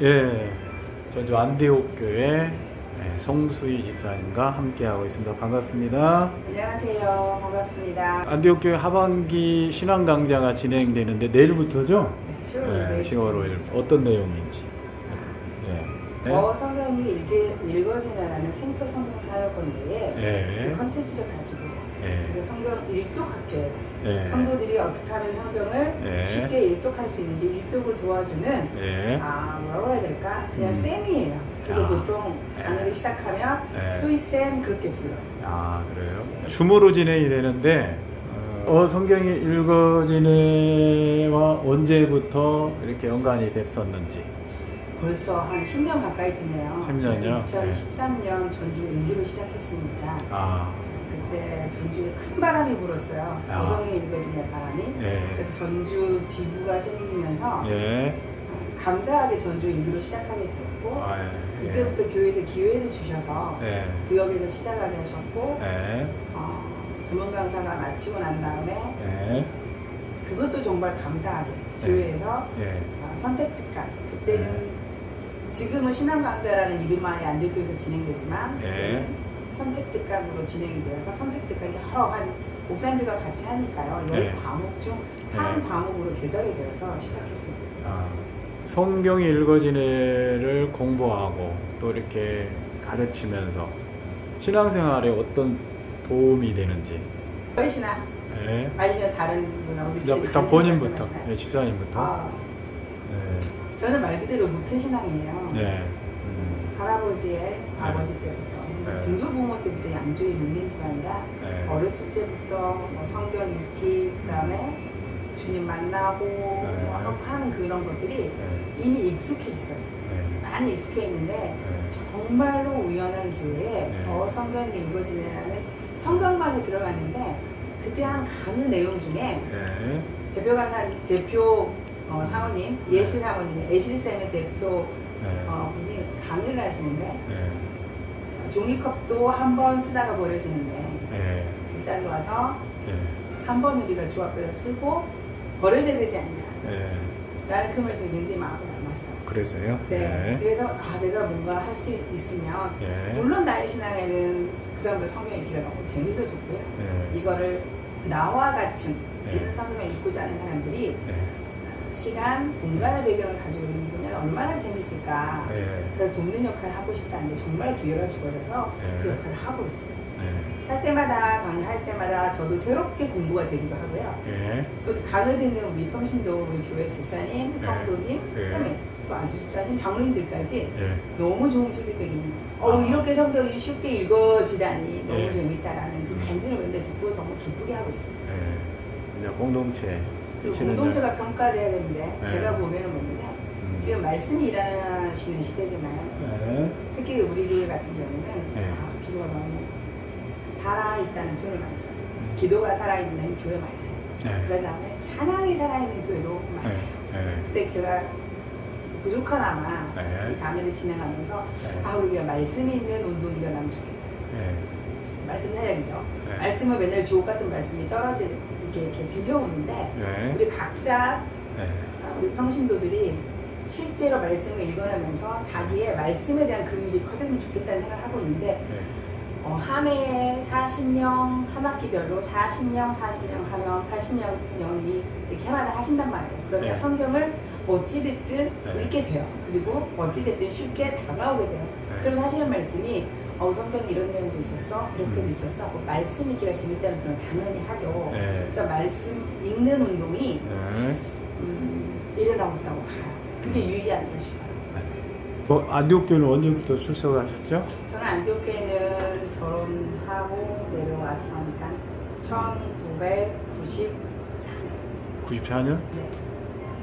예, 전주 안디옥교회 예, 송수희 집사님과 함께하고 있습니다. 반갑습니다. 안녕하세요. 반갑습니다. 안디옥교회 하반기 신앙 강좌가 진행되는데 내일부터죠? 네, 10월 예, 10월 5일 어떤 내용인지. 예. 저 성경이 읽어지는 생표 성경 사역원대에 예. 그 컨텐츠를 가지고 예. 그 성경 일독학교에 예. 성도들이 어떻게 하면 성경을 예. 쉽게 일독할 수 있는지 일독을 도와주는 예. 아 뭐라고 해야 될까? 그냥 음. 쌤이에요. 그래서 아. 보통 예. 강의를 시작하면 예. 수희쌤 그렇게 불러요. 아, 그래요? 줌으로 진행이 되는데, 어, 성경이 읽어지네와 언제부터 이렇게 연관이 됐었는지. 벌써 한 10년 가까이 됐네요. 10년 이요? 2013년 전주 일기로 시작했으니까 아, 그때 전주에 큰 바람이 불었어요. 아. 고성에 읽어지는 바람이. 예. 그래서 전주 지부가 생기면서 예. 감사하게 전주 일기로 시작하게 되었고 아, 예. 그때부터 교회에서 기회를 주셔서 예. 구역에서 시작하게 하셨고 예. 어, 전문 강사가 마치고 난 다음에 예. 그것도 정말 감사하게 네. 교회에서 예. 어, 선택 특강 그때는 지금은 신앙 강좌라는 이름만이 안대교에서 진행되지만 예. 그때는 선택 특강으로 진행이 되어서 선택 특강이 여러 한 목사님들과 같이 하니까요. 열 네. 과목 중한 네. 과목으로 개설이 되어서 시작했습니다. 아, 성경이 읽어지네를 공부하고 또 이렇게 가르치면서 신앙생활에 어떤 도움이 되는지. 저희 신앙 예. 아니면 다른 분하고 느끼는 일단 본인부터? 예, 집사님부터. 아, 네. 저는 말 그대로 무태신앙이에요. 네. 음, 할아버지의 아버지 때부터 네. 증조 부모 때부터 양조의 밀린 집안이라 네. 어렸을 때부터 뭐 성경 읽기 그다음에 주님 만나고 네. 뭐 하는 그런 것들이 네. 이미 익숙해 있어요. 네. 많이 익숙해 있는데 네. 정말로 우연한 기회에 네. 어, 성경이 읽어지는 성경막에 들어갔는데 그때 한 강의 내용 중에 네. 대표 강사 대표 어, 사모님 예수 사모님 애실쌤의 대표 네. 어, 분이 강의를 하시는데 네. 종이컵도 한 번 쓰다가 버려지는데 네. 일단 와서 네. 한번 우리가 주 앞에서 쓰고 버려져야 되지 않냐 네. 라는 그 말씀이 굉장히 마음에 남았어요. 그래서요? 네. 그래서 아 내가 뭔가 할 수 있으면 네. 물론 나의 신앙에는 그 다음부터 성경 읽기가 너무 재밌어졌고요. 네. 이거를 나와 같은 네. 이런 성경을 읽고자 하는 사람들이 네. 시간, 공간의 배경을 가지고 읽으면 얼마나 재밌 을까. 네. 그래서 돕는 역할을 하고 싶다는데 정말 기회가 주어져서 네. 그 역할을 하고 있어요. 네. 할 때마다 강의할 때마다 저도 새롭게 공부가 되기도 하고요. 네. 또 강의 듣는 우리 평신도 우리 교회 집사님, 성도님, 네. 그다음에 또 안수 집사님, 장로님들까지 네. 너무 좋은 피드백이 어 아. 이렇게 성경이 쉽게 읽어지다니 너무 네. 재밌다라는 그 음. 간증을 맨날 듣고 너무 기쁘게 하고 있어요. 네. 이제 공동체. 그리고 공동체가 평가를 해야 되는데 네. 제가 보기에는 뭐냐면 음. 지금 말씀이 일하시는 시대잖아요. 네. 특히 우리 교회 같은 경우는 네. 아, 기도가 너무 살아있다는 표현을 많이 써요. 음. 기도가 살아있는 교회 맞아요. 네. 그 다음에 찬양이 살아있는 교회도 맞아요. 네. 그때 제가 부족하나마 네. 이 강의를 진행하면서 네. 아 우리가 말씀이 있는 운동이 일어나면 좋겠다. 네. 말씀 사역이죠. 네. 말씀은 맨날 주옥 같은 말씀이 떨어지 이렇게 이렇게 들려오는데 네. 우리 각자 네. 아, 우리 평신도들이 실제로 말씀을 읽어내면서 자기의 말씀에 대한 근육이 커졌으면 좋겠다는 생각을 하고 있는데 네. 어, 한 해에 40명 한 학기별로 40명, 40명 하면 80명이 이렇게 해마다 하신단 말이에요. 그러면 네. 성경을 어찌됐든 네. 읽게 돼요. 그리고 어찌됐든 쉽게 다가오게 돼요. 네. 그래서 하시는 말씀이 어, 성경에 이런 내용도 있었어, 이렇게도 음. 있었어 하고 말씀 읽기가 재밌다는 건 당연히 하죠. 네. 그래서 말씀 읽는 운동이 네. 음, 일어나고 있다고 봐요. 그게 않나 싶어요. 뭐 안디옥교는 언제부터 출석하셨죠? 저는 안디옥교회는 결혼하고 내려왔으니까 1994년. 94년? 네.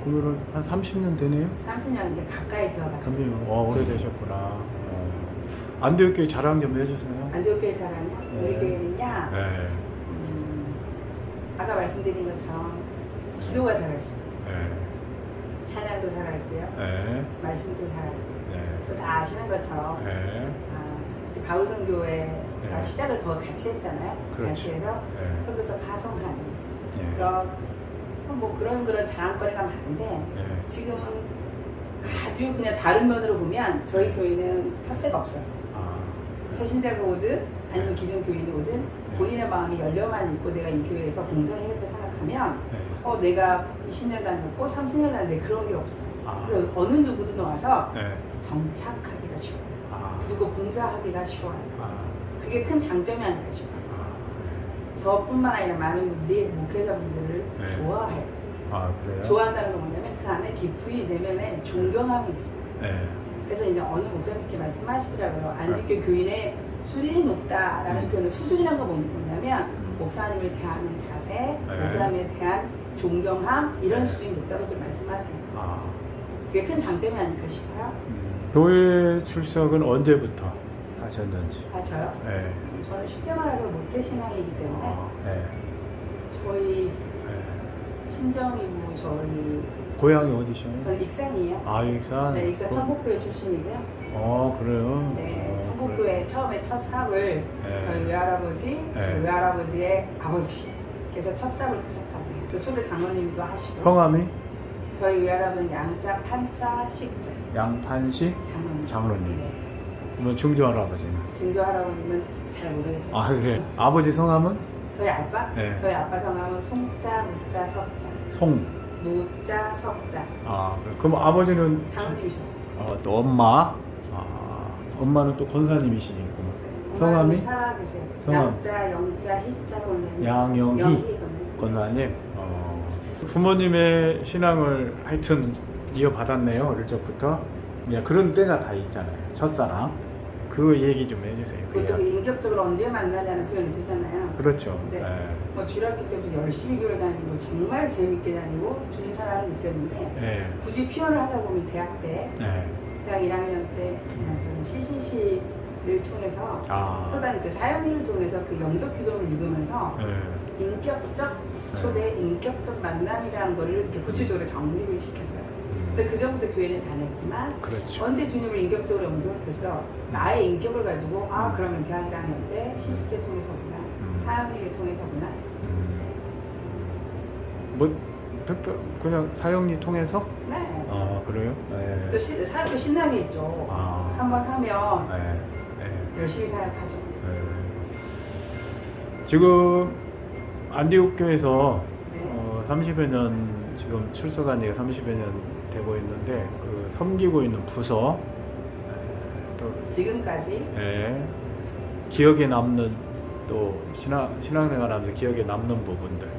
그러면 한 30년 되네요? 30년 이제 가까이 되어가지고. 30년. 와, 오래되셨구나. 어. 안디옥교회 자랑 좀 해주세요. 안디옥교회 사람이요? 네. 우리 교회는요. 네. 음, 아까 말씀드린 것처럼 기도가 살아있어요. 네. 찬양도 살아있고요. 네. 말씀도 살아있고. 네. 또다 아시는 것처럼 네. 아, 이제 바울선교회가 네. 시작을 거기 같이 했잖아요. 그렇죠. 같이 해서 네. 선교사 파송하는 네. 그런 뭐 그런 그런 자랑거리가 많은데 네. 지금은 아주 그냥 다른 면으로 보면 저희 네. 교회는 텃세가 없어요. 아, 새신자가 오든 아니면 기존 교인이 오든 본인의 마음이 열려만 있고 내가 이 교회에서 봉사를 해야겠다 생각하면 네. 어 내가 20년 다녔고 30년 다녔는데 그런 게 없어요. 아, 어느 누구든 와서 네. 정착하기가 쉬워요. 아, 그리고 봉사하기가 쉬워요. 아, 그게 큰 장점이 아닐까 싶어요. 아, 저뿐만 아니라 많은 분들이 목회자분들을 네. 좋아해요. 아? 좋아한다는 건 뭐냐면 그 안에 깊이 내면에 존경함이 있어요. 네. 그래서 이제 어느 목사님께 말씀하시더라고요. 안디교 교인의 수준이 높다라는 음. 표현은 수준이라는 건 뭐냐면 음. 목사님을 대하는 자세, 네. 목사님에 대한 존경함 이런 네. 수준이 높다고 말씀하세요. 아, 그게 큰 장점이 아닐까 싶어요. 음. 교회 출석은 언제부터 하셨는지? 아 저요? 네. 저는 쉽게 말해서 모태 신앙이기 때문에 아, 네. 저희 네. 친정 이후 저희 고향이 어디셔요? 저희 익산이에요. 아, 익산? 네, 익산 그- 천복교회 출신이고요. 어, 그래요? 네, 어, 천복교회 처음에 첫 삽을 네. 저희 외할아버지, 네. 그 외할아버지의 아버지께서 첫 삽을 드셨다고 해요. 그 초대 장로님도 하시고 성함이 저희 외할아버지는 양자, 판자, 식자 양판식 장로님. 장로님. 네. 뭐 증조 할아버지는? 증조 할아버지는 잘 모르겠어요. 아, 그래. 아버지 성함은? 저희 아빠? 네. 저희 아빠 성함은 송자, 무자, 석자. 송. 무자, 석자. 아, 그래. 그럼 아버지는? 장로님이셨어요. 어, 또 엄마. 아, 엄마는 또 권사님이시고. 성함이? 살아계세요. 성함. 양자, 영자, 희자, 권사님. 양영희 권사님. 권사님. 어, 부모님의 신앙을 하여튼 이어받았네요. 어릴 적부터. 예, 그런 때가 다 있잖아요. 첫사랑. 그 얘기 좀 해주세요. 그 보통 이야기. 인격적으로 언제 만나냐는 표현이 쓰잖아요. 그렇죠. 네. 예. 뭐 주일학교 때부터 열심히 교회 다니고 정말 재밌게 다니고 주님 사랑을 느꼈는데 예. 굳이 표현을 하다 보면 대학 때 예. 대학 1학년 때 저는 CCC를 통해서 아. 또 다른 그 사연을 통해서 그 영적 기도를 읽으면서 예. 인격적 네. 초대 인격적 만남이라는 거를 이렇게 구체적으로 정립을 시켰어요. 음, 그래서 그 전부터 교회는 다녔지만 그렇죠. 언제 주님을 인격적으로 연결해서 나의 인격을 가지고 아 음. 그러면 대학 1학년 때 CC를 통해서구나 음. 사연을 통해서구나 음. 뭐 그냥 사형리 통해서? 네. 아 그래요? 예. 또 시, 사람도 신랑이 있죠. 아. 한번 하면 예. 예. 열심히 사역하죠. 예. 지금 안디옥 교에서 네. 어, 30여 년 지금 출석한 지가 30여 년 되고 있는데 그 섬기고 있는 부서 예, 또 지금까지 예, 기억에 남는 또 신앙 신앙생활하면서 기억에 남는 부분들.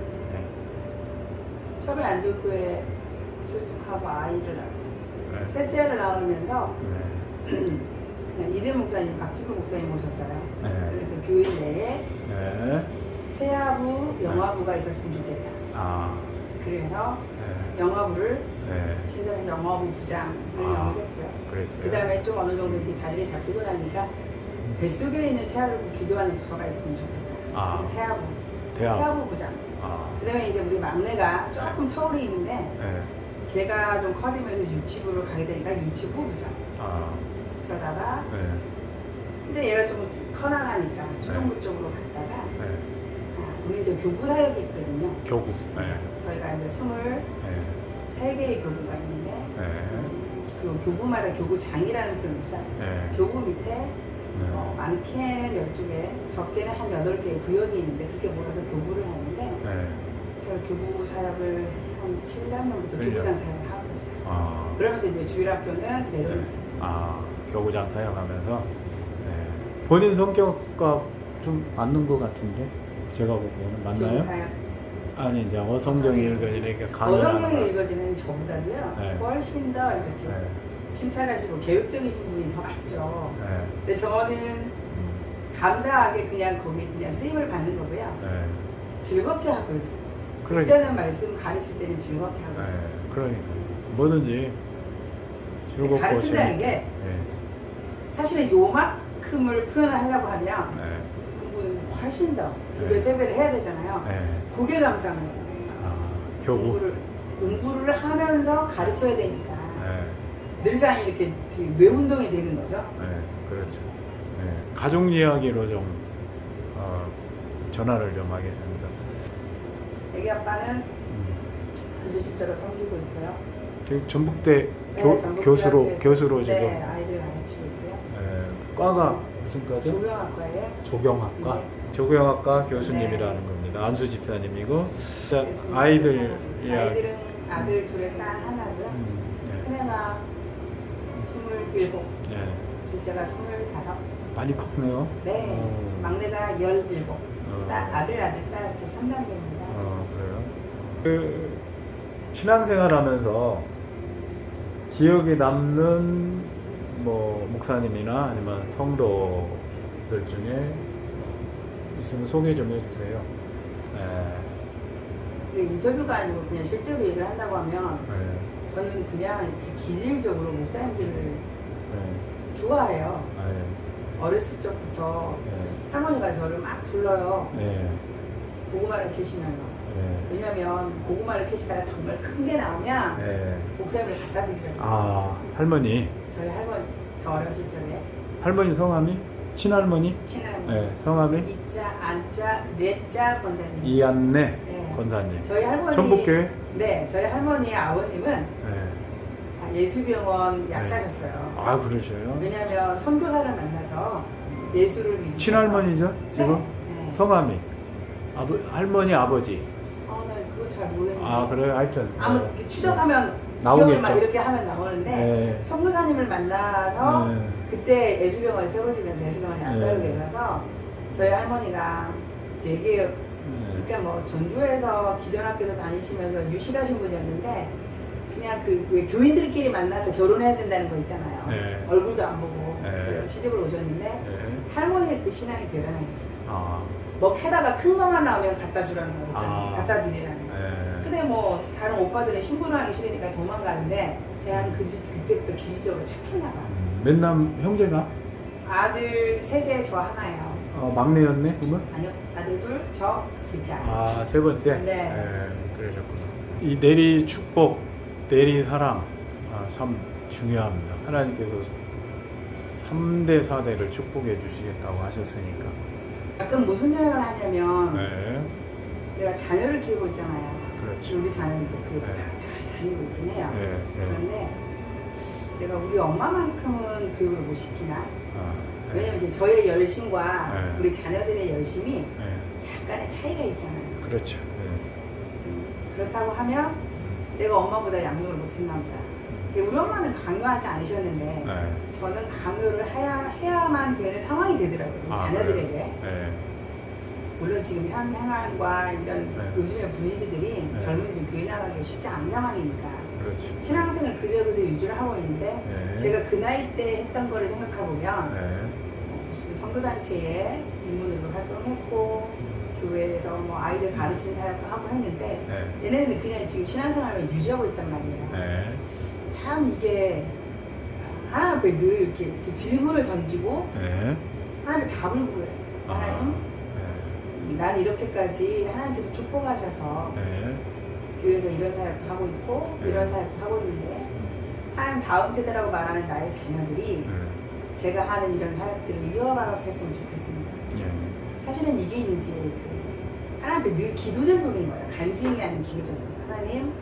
예. 처음에 안교교회 출석하고 아이를 낳았어요. 예. 셋째를 낳으면서 네. 이대 목사님, 박지구 목사님 모셨어요. 네. 그래서 교회 내에 네. 세아부, 영화부가 있었으면 좋겠다. 아. 그래서 네. 영화부를 네. 신설해서 영화부 부장을 아. 영입했고요. 그랬어요. 그 다음에 좀 어느 정도 이렇게 자리를 잡히고 나니까 뱃속에 있는 태아를 기도하는 부서가 있으면 좋겠다. 아. 그래서 태아부, 대학. 태아부 부장. 아. 그 다음에 이제 우리 막내가 조금 터울이 있는데 네. 걔가 좀 커지면서 유치부로 가게 되니까 유치부 부장. 아. 그러다가 네. 이제 얘가 좀 커나가니까 초등부 쪽으로 갔다가 네. 아, 우리 이제 교부 사역이 있거든요. 교구. 네. 저희가 이제 23개의 네. 교부가 있는데 네. 그 교부마다 교부장이라는 표현이 있어요. 네. 교부 밑에 네. 어, 많게는 12개, 적게는 한 8개의 구역이 있는데 그렇게 모여서 교부를 하는데 네. 제가 교부 사역을 한 7년 전부터 일 년. 교부장 사역을 하고 있어요. 아. 그러면서 이제 주일학교는 내려놓고 네. 아. 교구장 사용하면서 네. 본인 성격과 좀 맞는 것 같은데 제가 보기에는 맞나요? 사역. 아니 이제 어성경이 강의를 하는 어성경이 거. 읽어지는 저보다도요 네. 훨씬 더 이렇게 네. 침착하시고 계획적이신 분이 더 많죠. 네. 근데 저는 음. 감사하게 그냥 거기 그냥 쓰임을 받는 거고요. 네. 즐겁게 하고 있어요. 그러니까. 그때는 말씀 가르칠 때는 즐겁게 하고 있어요. 네. 그러니까 뭐든지 즐겁고 가르친다는. 게 네. 사실은 요만큼을 표현하려고 하면 네. 공부는 훨씬 더두 배, 네. 세 배를 해야 되잖아요. 네. 그게 거예요. 아, 교구. 공부를, 공부를 하면서 가르쳐야 되니까 네. 늘상 이렇게 그 매운동이 되는 거죠. 네. 그렇죠. 네. 가족 이야기로 좀 어, 전화를 좀 하겠습니다. 애기 아빠는 음. 안수집자로 섬기고 있고요. 지금 전북대 네, 교, 전북 교수로 대학교에서, 교수로 지금 네, 아이들 가르치고 있고요. 예, 과가 무슨 과죠? 조경학과예요. 조경학과 네. 조경학과 교수님이라는 네. 겁니다. 안수 집사님이고 자, 아이들 이야기. 아이들은 아들 둘에 딸 하나고요. 음, 큰애가 스물일곱, 예, 예. 둘째가 스물다섯, 많이 컸네요. 네, 어. 막내가 열일곱. 어. 딸, 아들, 아들, 딸 이렇게 3단계입니다. 어, 그래요. 그 신앙생활 하면서 기억에 남는 뭐 목사님이나 아니면 성도들 중에 있으면 소개 좀 해주세요. 네, 근데 인터뷰가 아니고 그냥 실제로 얘기를 한다고 하면 네, 저는 그냥 이렇게 기질적으로 목사님들을 네, 좋아해요. 네, 어렸을 적부터 네, 할머니가 저를 막 불러요. 네, 고구마를 캐시면서. 네, 왜냐면 고구마를 캐시다가 정말 큰 게 나오면 네. 목사님을 갖다 드리려고. 아 할머니, 저희 할머니, 저 어렸을 적에 할머니 성함이 친할머니, 친할머니. 네, 성함이 이자, 안자, 레자 권사님. 이안내 네. 권사님. 저희 할머니. 전북교회. 네, 저희 할머니의 아버님은 네. 아, 예수병원 약사셨어요. 아 그러셔요? 왜냐면 선교사를 만나서 예수를 믿으셔서 친할머니죠 지금 네. 네. 성함이 아버 할머니 아버지 어, 나 그거 잘 모르겠는데. 아 그래요 하여튼 아무 네. 이렇게 추적하면 나오겠죠. 기억을 막 이렇게 하면 나오는데 네. 선교사님을 만나서 네. 그때 예수병원에 세워지면서 예수병원 약사를 네. 내려서 저희 할머니가 되게 네. 그러니까 뭐 전주에서 기전학교도 다니시면서 유식하신 분이었는데 그냥 그 왜 교인들끼리 만나서 결혼해야 된다는 거 있잖아요. 네. 얼굴도 안 보고 네. 그래서 시집을 오셨는데 네. 할머니의 그 신앙이 대단했어요. 아, 뭐 캐다가 큰 것만 나오면 갖다 주라는 거 있잖아요. 아. 갖다 드리라는 거. 네. 근데 뭐 다른 오빠들은 신부를 하기 싫으니까 도망가는데 제가 그집 그때부터 기지적으로 착했나 봐. 음, 맨남 형제가 아들 셋에 저 하나예요. 어, 막내였네 그러면 아니요, 아들 둘, 저 이렇게 하나. 아세 번째 네. 그러셨구나 이 내리 축복 내리 사랑 아, 참 중요합니다 하나님께서 3대 4대를 축복해 주시겠다고 하셨으니까 가끔 무슨 생각을 하냐면 네 내가 자녀를 키우고 있잖아요. 그렇죠 우리 자녀들 교육을 네. 다 잘 다니고 있긴 해요. 네, 네. 그런데 내가 우리 엄마만큼은 교육을 못 시키나? 아, 네. 왜냐면 이제 저의 열심과 네. 우리 자녀들의 열심이 네. 약간의 차이가 있잖아요. 그렇죠 네. 그렇다고 하면 내가 엄마보다 양육을 못했나 보다. 근데 우리 엄마는 강요하지 않으셨는데 네. 저는 강요를 해야, 해야만 되는 상황이 되더라고요. 아, 자녀들에게. 그래요? 네. 물론 지금 현 생활과 이런 네. 요즘의 분위기들이 네. 젊은이들 교회 나가기 쉽지 않은 상황이니까 그렇죠. 신앙생을 그저그저 유지를 하고 있는데 네. 제가 그 나이 때 했던 거를 생각해보면 네. 무슨 선교단체에 입문으로 활동했고 교회에서 뭐 아이들 가르치는 사역도 하고 했는데 네. 얘네는 그냥 지금 신앙생활을 유지하고 있단 말이에요. 네. 참 이게 하나님 앞에 늘 이렇게, 이렇게 질문을 던지고 네. 하나님의 답을 구해요. 하나님, 네. 난 이렇게까지 하나님께서 축복하셔서 네. 교회에서 이런 사역도 하고 있고 네. 이런 사역도 하고 있는데 하나님 다음 세대라고 말하는 나의 자녀들이 네. 제가 하는 이런 사역들을 이어받아서 했으면 좋겠습니다. 예. 사실은 이게 이제 그 하나님 앞에 늘 기도 제목인 거예요. 간증이 아닌 기도 제목. 하나님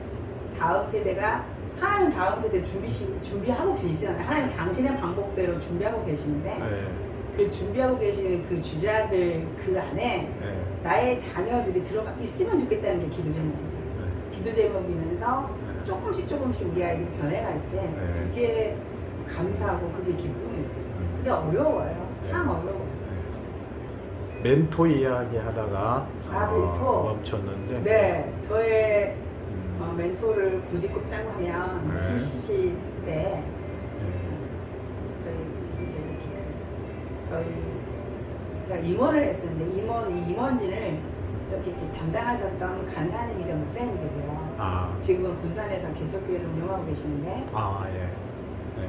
다음 세대가 하나님 다음 세대 준비 준비하고 계시잖아요. 하나님 당신의 방법대로 준비하고 계시는데 네. 그 준비하고 계시는 그 주자들 그 안에 네. 나의 자녀들이 들어가 있으면 좋겠다는 게 기도 제목이에요. 네. 기도 제목이면서 조금씩 조금씩 우리 아이들이 변해갈 때 네. 그게 감사하고 그게 기쁨이죠. 근데 어려워요. 참 네. 어려워요. 멘토 이야기 하다가 아, 어, 멘토. 멈췄는데 네, 저의 멘토를 굳이 꼽자면 네. CCC 때 네. 저희 이제 이렇게 그 저희 제가 임원을 했었는데 임원 이 임원진을 이렇게, 이렇게 담당하셨던 간사님이자 목사님 계세요. 아, 지금은 군산에서 개척교회를 운영하고 계시는데 아 예. 네.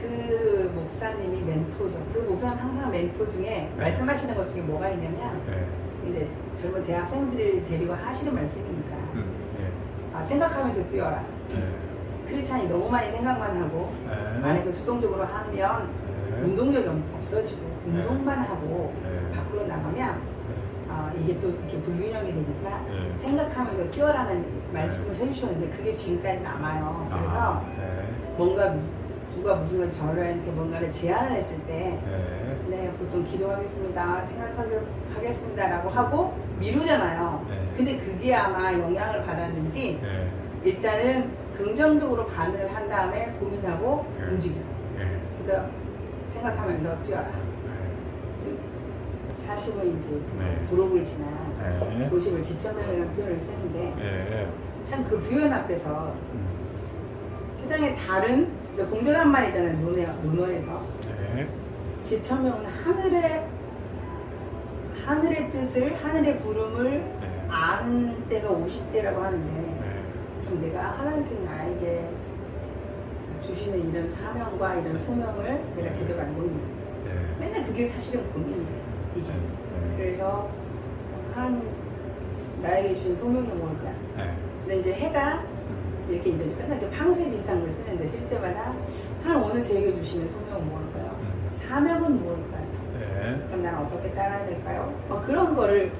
그 목사님이 멘토죠. 그 목사님 항상 멘토 중에 말씀하시는 것 중에 뭐가 있냐면 네. 이제 젊은 대학생들을 데리고 하시는 말씀이니까. 아, 생각하면서 뛰어라. 네. 크리스찬이 너무 많이 생각만 하고 네. 안에서 수동적으로 하면 네. 운동력이 없- 없어지고 네. 운동만 하고 네. 밖으로 나가면 아, 아, 이게 또 이렇게 불균형이 되니까 네. 생각하면서 끼워라는 말씀을 해주셨는데 그게 지금까지 남아요. 그래서 아, 네. 뭔가 누가 무슨 저한테 뭔가를 제안을 했을 때 네. 네, 보통 기도하겠습니다. 생각하겠습니다라고 하고 미루잖아요. 네. 근데 그게 아마 영향을 받았는지 네. 일단은 긍정적으로 반응을 한 다음에 고민하고 네. 움직여요. 네. 그래서 생각하면서 뛰어라. 네. 지금 40은 이제 네. 부록을 지나 네. 50을 지천명이라는 표현을 쓰는데 네. 참그 표현 앞에서 음. 세상에 다른 공전한 말이잖아요. 논어, 논어에서 네. 지천명은 하늘의 하늘의 뜻을 하늘의 부름을 네. 아는 때가 50대라고 하는데 네. 그럼 내가 하나님께 나에게 주시는 이런 사명과 이런 소명을 내가 제대로 알고 있는 네. 맨날 그게 사실은 고민이에요 이게 네. 그래서 하나님 나에게 주신 소명이 뭘까 네. 근데 이제 해가 음. 이렇게 이제 맨날 이렇게 팡새 비슷한 걸 쓰는데 쓸 때마다 하나님 오늘 저에게 주시는 소명은 뭘까요? 음. 사명은 뭘까요? 네. 그럼 나는 어떻게 따라야 될까요? 뭐 그런 거를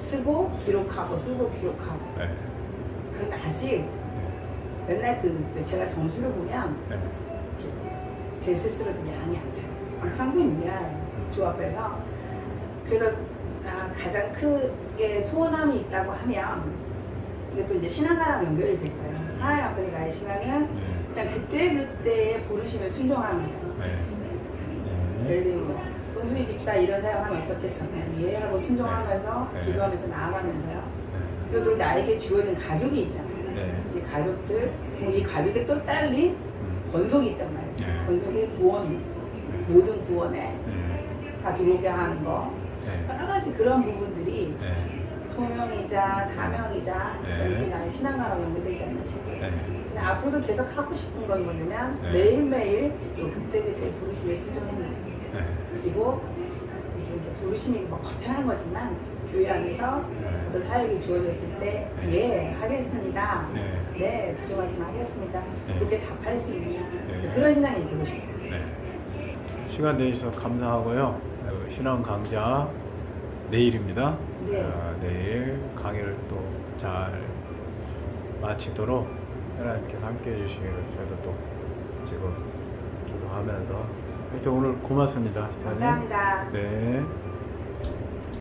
쓰고 기록하고 쓰고 기록하고 네. 그런데 아직 맨날 그 제가 점수를 보면 네. 제 스스로도 양이 안 차요. 평균 이하예요. 조합에서. 그래서 아, 가장 크게 소원함이 있다고 하면 이것도 이제 신앙가랑 연결이 될 거예요. 하나님 앞에 나의 신앙은 네. 일단 그때 그때의 부르심에 순종하는 거예요. 네. 예를 들면 뭐 송수희 집사 이런 사역하면 어떻겠어? 그냥 이해하고 순종하면서 네. 기도하면서 나아가면서요. 네. 그리고 또 나에게 주어진 가족이 있잖아요. 네. 이 가족들, 뭐이 가족에 또 딸린 음. 권속이 있단 말이에요. 네. 권속의 구원, 모든 구원에 네. 다 들어오게 하는 거. 네. 여러 가지 그런 부분들이 네. 소명이자 사명이자 네. 이렇게 나의 신앙과로 연결되지 않나 싶어요. 네. 근데 앞으로도 계속 하고 싶은 건 뭐냐면 네. 매일매일 또 그때그때 부르심에 거예요. 네. 그리고 부르심이 뭐 거창한 거지만 교회 안에서 네. 어떤 사역이 주어졌을 때 예 하겠습니다. 네. 네 부정하시면 하겠습니다. 네. 그렇게 답할 수 있는 네. 그런 신앙이 되고 싶어요. 네. 시간 내주셔서 감사하고요. 어, 신앙 강좌 내일입니다. 네. 어, 내일 강의를 또 잘 마치도록 하나님께서 함께 해주시기를 저희도 또 지금 기도하면서 하여튼 오늘 고맙습니다. 감사합니다. 네.